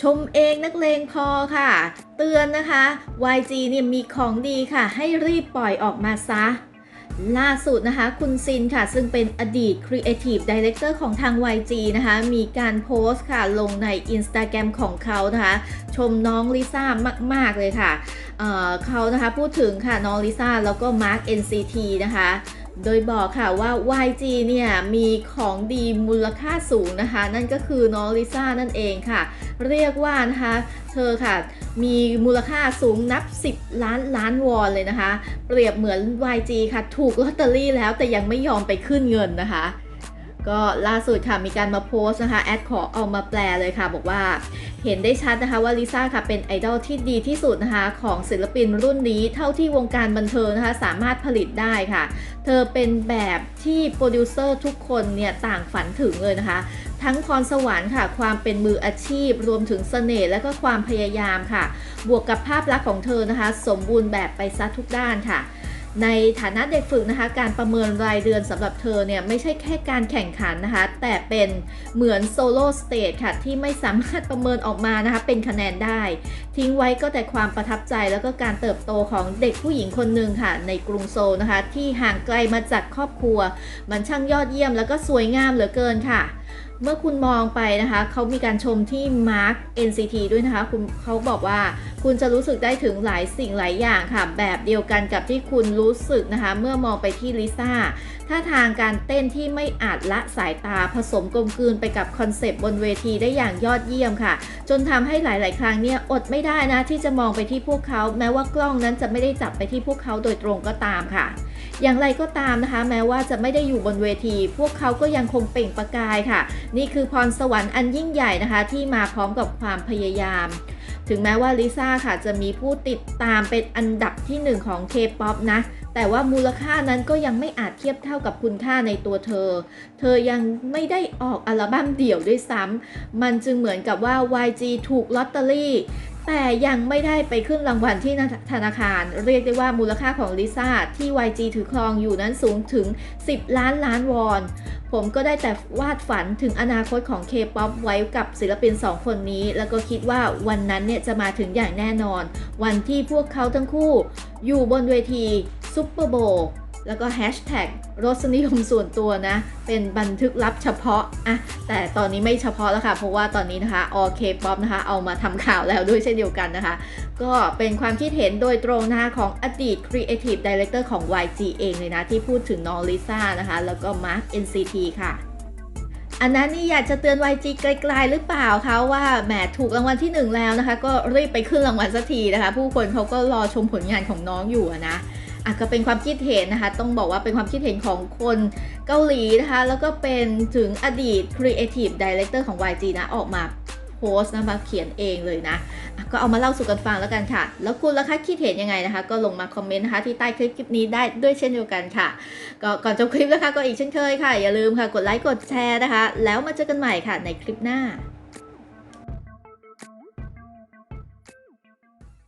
ชมเองนักเลงพอค่ะ เตือนนะคะ YG เนี่ยมีของดีค่ะ ให้รีบปล่อยออกมาซะ ล่าสุดนะคะ คุณซินค่ะ ซึ่งเป็นอดีต Creative Director ของทาง YG นะคะ มีการโพสต์ค่ะ ลงใน Instagram ของเขานะคะ ชมน้องลิซ่ามาก ๆ เลยค่ะเเขานะคะ พูดถึงค่ะน้องลิซ่าแล้วก็มาร์ค NCT นะคะ โดยบอกค่ะว่า YG เนี่ยมีของดีมูลค่าสูงนะคะ นั่นก็คือน้องลิซ่านั่นเองค่ะ เรียกว่านะคะเธอค่ะ มีมูลค่าสูงนับ 10 ล้านล้านวอนเลยนะคะ เปรียบเหมือน YG ค่ะ ถูกลอตเตอรี่แล้วแต่ยังไม่ยอมไปขึ้นเงินนะคะ ก็ล่าสุดค่ะมีการมาโพสต์นะคะแอดขอเอามาแปลเลยค่ะ บอกว่าเห็นได้ชัดนะคะว่าลิซ่าค่ะเป็นไอดอลที่ดีที่สุดนะคะของศิลปินรุ่นนี้เท่าที่วงการบันเทิงนะคะสามารถผลิตได้ค่ะ เธอเป็นแบบที่โปรดิวเซอร์ทุกคนเนี่ยต่างฝันถึงเลยนะคะ ทั้งพรสวรรค์ค่ะ ความเป็นมืออาชีพ รวมถึงเสน่ห์และก็ความพยายามค่ะ บวกกับภาพลักษณ์ของเธอนะคะ สมบูรณ์แบบไปซะทุกด้านค่ะ ในฐานะเด็กฝึกนะคะการประเมินรายเดือนสำหรับเธอเนี่ยไม่ใช่แค่การแข่งขันนะคะ แต่เป็นเหมือนโซโล่สเตจค่ะ ที่ไม่สามารถประเมินออกมานะคะ เป็นคะแนนได้ ทิ้งไว้ก็แต่ความประทับใจแล้วก็การเติบโตของเด็กผู้หญิงคนหนึ่งค่ะ ในกรุงโซลนะคะ ที่ห่างไกลมาจากครอบครัว มันช่างยอดเยี่ยมแล้วก็สวยงามเหลือเกินค่ะ เมื่อคุณมองไปนะคะเขามีการชมที่ Mark NCT ด้วยนะคะคุณเขาบอกว่าคุณจะรู้สึกได้ถึงหลายสิ่งหลายอย่างค่ะ แบบเดียวกันกับที่คุณรู้สึกนะคะ เมื่อมองไปที่ลิซ่าท่าทางการเต้นที่ไม่อาจละสายตาผสมกลมกลืนไปกับคอนเซปต์บนเวทีได้อย่างยอดเยี่ยมค่ะ จนทำให้หลาย ๆ ครั้งเนี่ยอดไม่ได้นะที่จะมองไปที่พวกเขา แม้ว่ากล้องนั้นจะไม่ได้จับไปที่พวกเขาโดยตรงก็ตามค่ะ อย่างไรก็ตามนะคะ แม้ว่าจะไม่ได้อยู่บนเวที พวกเขาก็ยังคงเปล่งประกายค่ะ นี่คือพรสวรรค์อันยิ่งใหญ่นะคะ ที่มาพร้อมกับความพยายาม ถึงแม้ว่าลิซ่าค่ะจะมีผู้ติดตามเป็นอันดับที่หนึ่งของ K-POP นะ แต่ว่ามูลค่านั้นก็ยังไม่อาจเทียบเท่ากับคุณค่าในตัวเธอ เธอยังไม่ได้ออกอัลบั้มเดี่ยวด้วยซ้ำมันจึงเหมือนกับว่า YG ถูกลอตเตอรี่ แต่ยังไม่ได้ไปขึ้นรางวัลที่ธนาคาร เรียกได้ว่ามูลค่าของลิซ่าที่ YG ถือครองอยู่นั้นสูงถึง 10 ล้านล้านวอน ผมก็ได้แต่วาดฝันถึงอนาคตของ K-POP ไว้กับศิลปิน 2 คนนี้ แล้วก็คิดว่าวันนั้นเนี่ยจะมาถึงอย่างแน่นอน วันที่พวกเขาทั้งคู่ อยู่บนเวทีซุปเปอร์โบว์ แล้วก็แฮชแท็กรสนิยมส่วนตัวนะ เป็นบันทึกลับเฉพาะอะแต่ตอนนี้ไม่เฉพาะแล้วค่ะ เพราะว่าตอนนี้นะคะ All K-POP นะคะ เอามาทำข่าวแล้วด้วยเช่นเดียวกันนะคะ ก็เป็นความคิดเห็นโดยตรงนะคะของอดีต Creative Director ของ YG เองเลยนะ ที่พูดถึงน้องลิซ่านะคะ แล้วก็ Mark NCT ค่ะอันนั้นนี่อยากจะเตือน YG ไกลๆหรือเปล่าคะว่าแหมถูกรางวัลที่หนึ่งแล้วนะคะ ก็รีบไปขึ้นรางวัลสักทีนะคะ ผู้คนเขาก็รอชมผลงานของน้องอยู่นะ อะก็เป็นความคิดเห็นนะคะ ต้องบอกว่าเป็นความคิดเห็นของคนเกาหลีนะคะ แล้วก็เป็นถึงอดีต Creative Director ของ YG นะออกมาโพสต์นะมาเขียนเองเลยนะอะก็เอามาเล่าสู่กันฟังแล้วกันค่ะ แล้วคุณล่ะคะคิดเห็นยังไงนะคะ ก็ลงมาคอมเมนต์นะคะที่ใต้คลิปคลิปนี้ได้ด้วยเช่นเดียวกันค่ะ ก็ก่อนจบคลิปนะคะก็อีกเช่นเคยค่ะ อย่าลืมค่ะกดไลค์กดแชร์นะคะ แล้วมาเจอกันใหม่ค่ะในคลิปหน้า